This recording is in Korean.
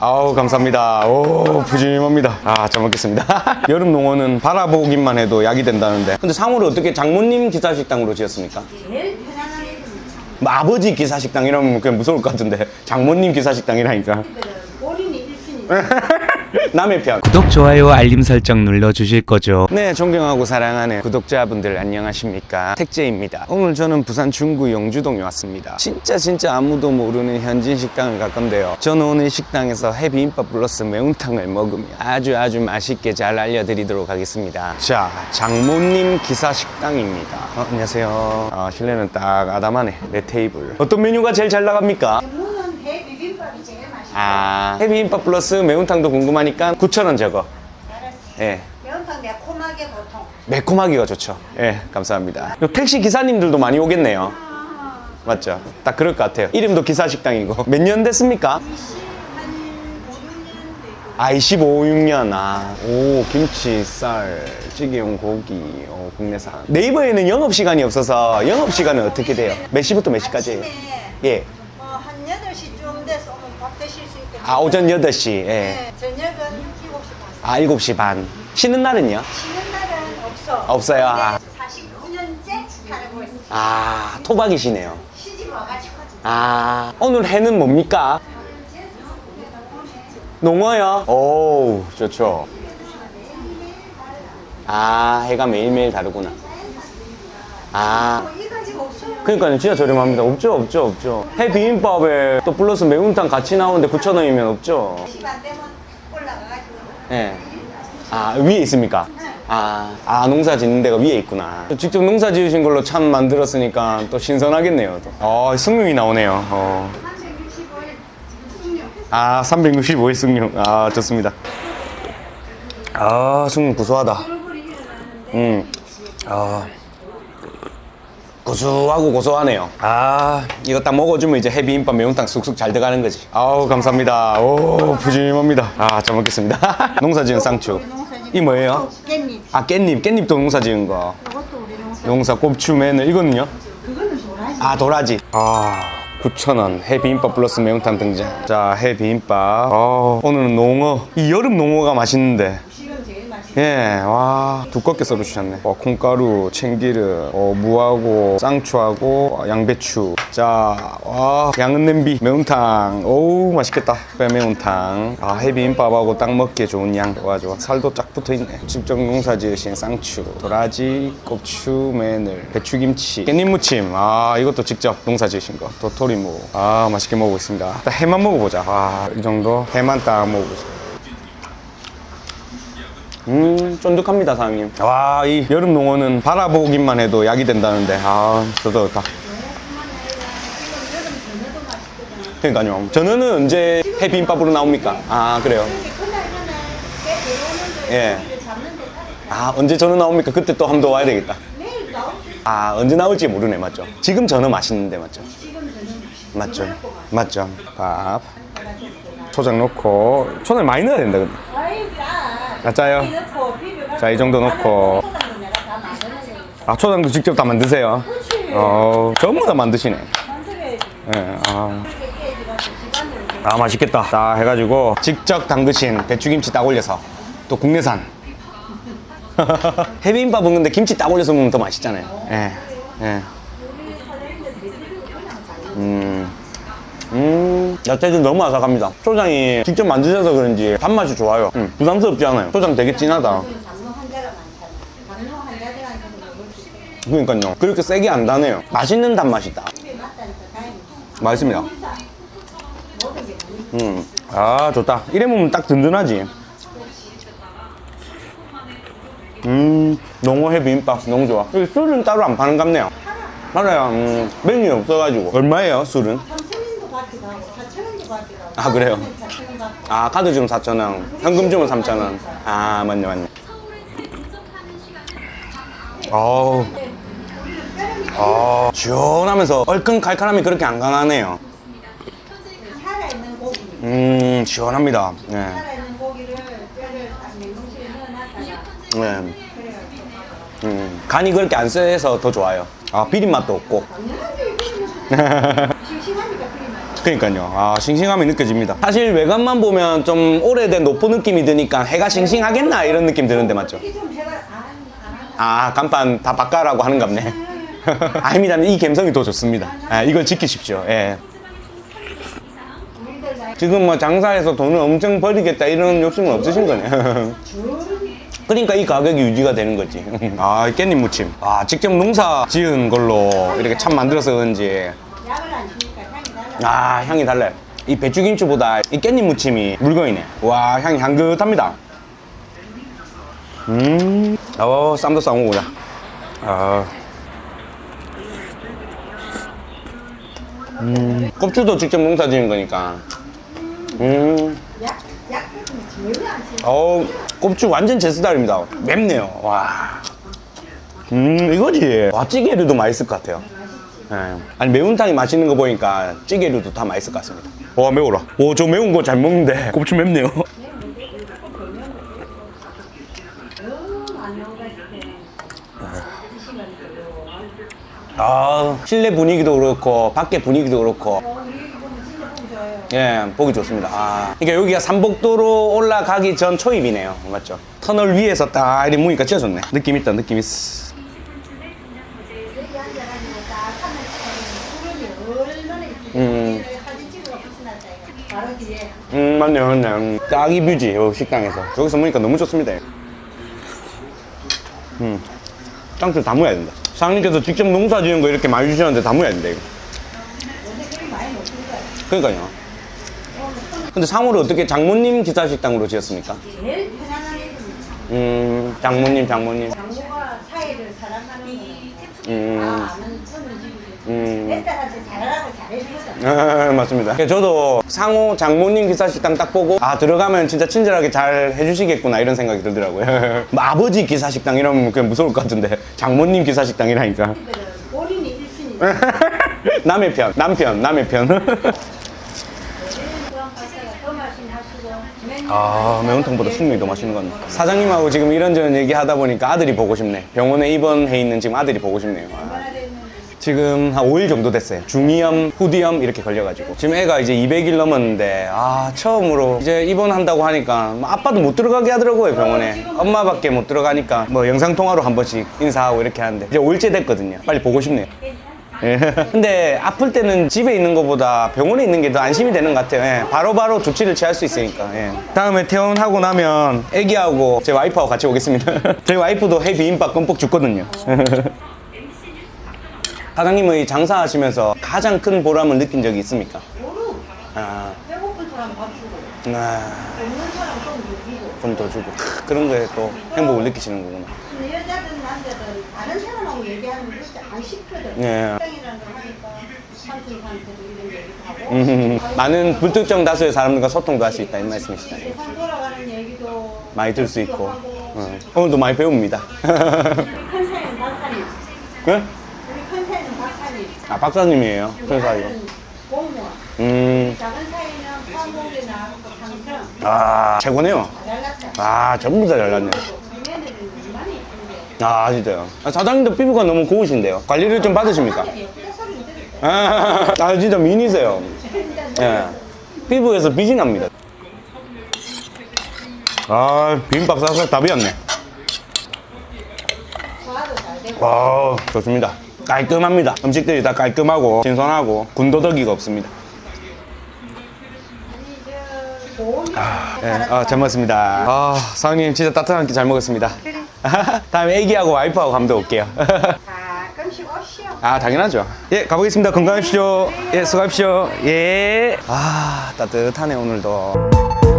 아우 감사합니다. 오 푸짐합니다. 아잘 먹겠습니다. 여름 농어는 바라보기만 해도 약이 된다는데. 근데 상호를 어떻게 장모님 기사식당으로 지었습니까? 제일 편안한 애들 뭐 아버지 기사식당 이러면 그냥 무서울 것 같은데 장모님 기사식당이라니까. 본인이 일순위 남의 편. 구독, 좋아요, 알림 설정 눌러주실 거죠? 네, 존경하고 사랑하는 구독자분들 안녕하십니까? 택재입니다. 오늘 저는 부산 중구 영주동에 왔습니다. 진짜 진짜 아무도 모르는 현진 식당을 갈 건데요. 저는 오늘 이 식당에서 해비김밥 플러스 매운탕을 먹으며 아주 아주 맛있게 잘 알려드리도록 하겠습니다. 자, 장모님 기사 식당입니다. 어, 안녕하세요. 아, 실내는 딱 아담하네. 내 테이블. 어떤 메뉴가 제일 잘 나갑니까? 아, 해비김밥 플러스 매운탕도 궁금하니까 9,000원 저거. 알았어 예. 매운탕 매콤하게 보통 매콤하기가 좋죠. 예, 감사합니다. 요 택시 기사님들도 많이 오겠네요. 맞죠? 딱 그럴 것 같아요. 이름도 기사식당이고. 몇 년 됐습니까? 아, 25, 6년. 아, 오, 김치, 쌀, 찌개용 고기, 어, 국내산. 네이버에는 영업시간이 없어서 영업시간은 어떻게 돼요? 몇 시부터 몇 시까지예요? 아침에 예. 뭐한 8시쯤 돼서 오면 밥 드실 수 있게 아, 오전 8시. 예. 네, 저녁은 7시 반 아, 7시 반. 쉬는 날은요? 쉬는 날은 없어 없어요? 아. 49년째 살고 있어 아, 토박이시네요. 시집 와가지고 아, 오늘 해는 뭡니까? 농어요? 오, 좋죠. 아, 해가 매일매일 다르구나. 아, 그러니까요. 진짜 저렴합니다. 없죠, 없죠, 없죠. 해 비빔밥에 또 플러스 매운탕 같이 나오는데 9,000원이면 없죠. 예. 아, 위에 있습니까? 아, 아, 농사 짓는 데가 위에 있구나. 직접 농사 지으신 걸로 참 만들었으니까 또 신선하겠네요. 또. 어, 승용이 나오네요. 어. 365일 숙류 아, 365일 승용. 아, 좋습니다. 아, 승용 구수하다. 음. 아. 고소하고 고소하네요. 아, 이거 딱 먹어주면 이제 해비김밥 매운탕 쑥쑥 잘 들어가는 거지. 아우, 감사합니다. 오, 푸짐합니다. 아, 잘 먹겠습니다. 농사 지은 쌍추. 이 뭐예요? 깻잎 아, 깻잎. 깻잎도 농사 지은 거. 이것도 우리 농사 농사 꼽추 매늘. 이거는요? 그거는 도라지 아 도라지 아 9,000원 해비빔밥 플러스 매운탕 등장 자 해비빔밥 아, 오늘은 농어 이 여름 농어가 맛있는데 예 와. 두껍게 썰어주셨네. 어, 콩가루 참기름 어, 무하고 쌍추하고 어, 양배추. 자 와. 양은 냄비. 매운탕. 오우 맛있겠다. 배 매운탕. 아 해비빔밥하고 딱 먹기에 좋은 양. 좋아 좋아. 살도 쫙 붙어 있네. 직접 농사 지으신 쌍추 도라지 고추 마늘 배추김치 깻잎무침. 아 이것도 직접 농사 지으신 거. 도토리무 아 맛있게 먹고 있습니다. 일단 해만 먹어보자. 아이 정도? 해만 딱 먹어보자 음, 쫀득합니다, 사장님. 와, 이 여름 농어는 바라보기만 해도 약이 된다는데, 아, 저도 좋다. 그러니까요. 전어는 언제 해비빔밥으로 나옵니까? 아, 그래요. 그날 그날 배 들어오는데 예. 고기를 잡는데 따라 아, 언제 전어 나옵니까? 그때 또 한번 더 와야 되겠다. 아, 언제 나올지 모르네, 맞죠? 지금 전어 맛있는데, 맞죠? 맞죠? 맞죠? 밥. 초장 넣고, 초장 많이 넣어야 된다, 근데. 아, 짜요? 자, 이 정도 넣고. 다 아, 초장도 직접 다 만드세요? 어, 전부 다 만드시네. 예, 아. 아 맛있겠다 딱 해가지고 직접 담그신 배추김치 딱 올려서 또 국내산 해비빔밥은 근데 김치 딱 올려서 먹으면 더 맛있잖아요 예, 예. 음, 음, 야채도 너무 아삭합니다 초장이 직접 만드셔서 그런지 단맛이 좋아요 음, 부담스럽지 않아요 초장 되게 진하다 그러니까요 그렇게 세게 안 다네요 맛있는 단맛이다 맛있습니다 음, 아 좋다. 이래 먹으면 딱 든든하지. 음, 농어회 비빔밥 너무 좋아. 술은 따로 안 파는 갑네요. 맞아요. 음, 메뉴 없어가지고. 얼마예요, 술은? 3천원도 받기도 하고 4천 원도 받기도 하고 아, 그래요? 4천원 받고 아, 카드 주면 4,000원, 현금 주면 3,000원. 아, 맞네, 맞네. 어우. 아, 시원하면서 얼큰 칼칼함이 그렇게 안 강하네요. 음, 시원합니다. 네. 네. 음, 간이 그렇게 안 세서 더 좋아요. 아, 비린 맛도 없고. 그러니까요. 아, 싱싱함이 느껴집니다. 사실 외관만 보면 좀 오래된 노포 느낌이 드니까 해가 싱싱하겠나 이런 느낌 드는데 맞죠? 이게 좀 해가 안, 안 한다. 아, 간판 다 바꿔라고 하는 갑네. 아닙니다. 이 감성이 더 좋습니다. 아, 이걸 지키십시오. 예. 우리들 나이 지금 뭐 장사해서 돈을 엄청 벌이겠다 이런 욕심은 없으신 거네. 그러니까 이 가격이 유지가 되는 거지. 아, 이 깻잎 무침. 아, 직접 농사 지은 걸로 이렇게 참 만들어서 그런지 약을 안 주니까 향이 달라. 아, 향이 달라요. 이 배추김치보다 이 깻잎 무침이 물건이네. 와, 향이 향긋합니다. 음, 어, 쌈도 싸먹어보자. 아. 음, 껍질도 직접 농사 지은 거니까. 음. 어, 껍질 완전 제 스타일입니다. 맵네요. 와. 음, 이거지. 와, 찌개류도 맛있을 것 같아요. 예. 아니, 매운탕이 맛있는 거 보니까 찌개류도 다 맛있을 것 같습니다. 와, 매워라. 오, 저 매운 거 잘 먹는데. 껍질 맵네요. 아, 실내 분위기도 그렇고, 밖에 분위기도 그렇고. 예, 보기 좋습니다. 아, 그러니까 여기가 삼복도로 올라가기 전 초입이네요. 맞죠? 터널 위에서 딱 이렇게 무니까 좋네. 느낌 있다, 느낌 있어. 여기 앉아가지고 딱 음. 사진 찍어서 붙여놨다 이거. 바로 뒤에 음, 맞네요, 맞네요. 음, 딱이 뷰지, 요 식당에서. 저기서 보니까 너무 좋습니다. 음, 짱줄 담아야 된다. 사장님께서 직접 농사 지은 거 이렇게 많이 주셨는데 담아야 된다, 이거. 요새 많이 못. 그러니까요. 근데 상호를 어떻게 장모님 기사식당으로 지었습니까? 제일 편안한 애들이 음, 장모님, 장모님. 장모가 사회를 살아가는 거. 음. 아, 아는 음. 잘하라고 잘해주거든. 아, 맞습니다. 저도 상호 장모님 기사식당 딱 보고 아 들어가면 진짜 친절하게 잘 해주시겠구나 이런 생각이 들더라고요. 뭐 아버지 기사식당 이러면 그냥 무서울 것 같은데 장모님 기사식당이라니까 본인이 일순위. 남의 편, 남편, 남의 편. 더 말씀하시고. 아 매운탕보다 숙면이 더 맛있는 것 같네. 사장님하고 지금 이런저런 얘기하다 보니까 아들이 보고 싶네. 병원에 입원해 있는 지금 아들이 보고 싶네요. 아. 지금 한 5일 정도 됐어요. 중이염, 후두염 이렇게 걸려가지고. 지금 애가 이제 200일 넘었는데, 아, 처음으로 이제 입원한다고 하니까, 뭐 아빠도 못 들어가게 하더라고요, 병원에. 엄마밖에 못 들어가니까, 뭐 영상통화로 한 번씩 인사하고 이렇게 하는데, 이제 5일째 됐거든요. 빨리 보고 싶네요. 예. 근데 아플 때는 집에 있는 것보다 병원에 있는 게 더 안심이 되는 것 같아요. 예. 바로바로 조치를 취할 수 있으니까. 예. 다음에 퇴원하고 나면 애기하고 제 와이프하고 같이 오겠습니다. 저희 와이프도 해 비빔밥 껌뻑 죽거든요. 사장님의 장사하시면서 가장 큰 보람을 느낀 적이 있습니까? 모르. 아, 배고픈 사람 밥 주고, 아, 없는 사람 좀 누기고. 좀더 주고 크, 그런 거에 또 행복을 느끼시는 거구나. 근데 여자든 남자든 다른 사람하고 얘기하는 거 진짜 안 쉽거든. 네. 식당이라는 걸 하니까 삼촌한테도 이런 얘기도 하고. 음, 많은 불특정 다수의 사람들과 소통도 할 수 있다 이 말씀이시잖아요. 세상 돌아가는 얘기도 많이 들을 수 있고. 어, 오늘도 많이 배웁니다. 큰? 우리 큰 박사님. 아 박사님이에요. 큰. 아들은 공무원. 음, 작은 사이는 상처. 아 최고네요. 아 전부 다 예쁜데. 아 진짜요. 아, 사장님도 피부가 너무 고우신데요. 관리를 좀 받으십니까? 아, 아, 진짜 미니세요. 예. 피부에서 빛이 납니다. 아, 비빔밥. 소화도 잘 되고. 와, 좋습니다. 깔끔합니다. 음식들이 다 깔끔하고 신선하고 군더더기가 없습니다. 고운이 예, 아, 잘 먹었습니다. 아, 사장님 진짜 따뜻한 끼 잘 먹었습니다. 다음에 애기하고 와이프하고 또 올게요. 가끔씩 오시오. 아, 당연하죠. 예, 가보겠습니다. 건강하십시오. 예, 수고하십시오. 예. 아, 따뜻하네, 오늘도.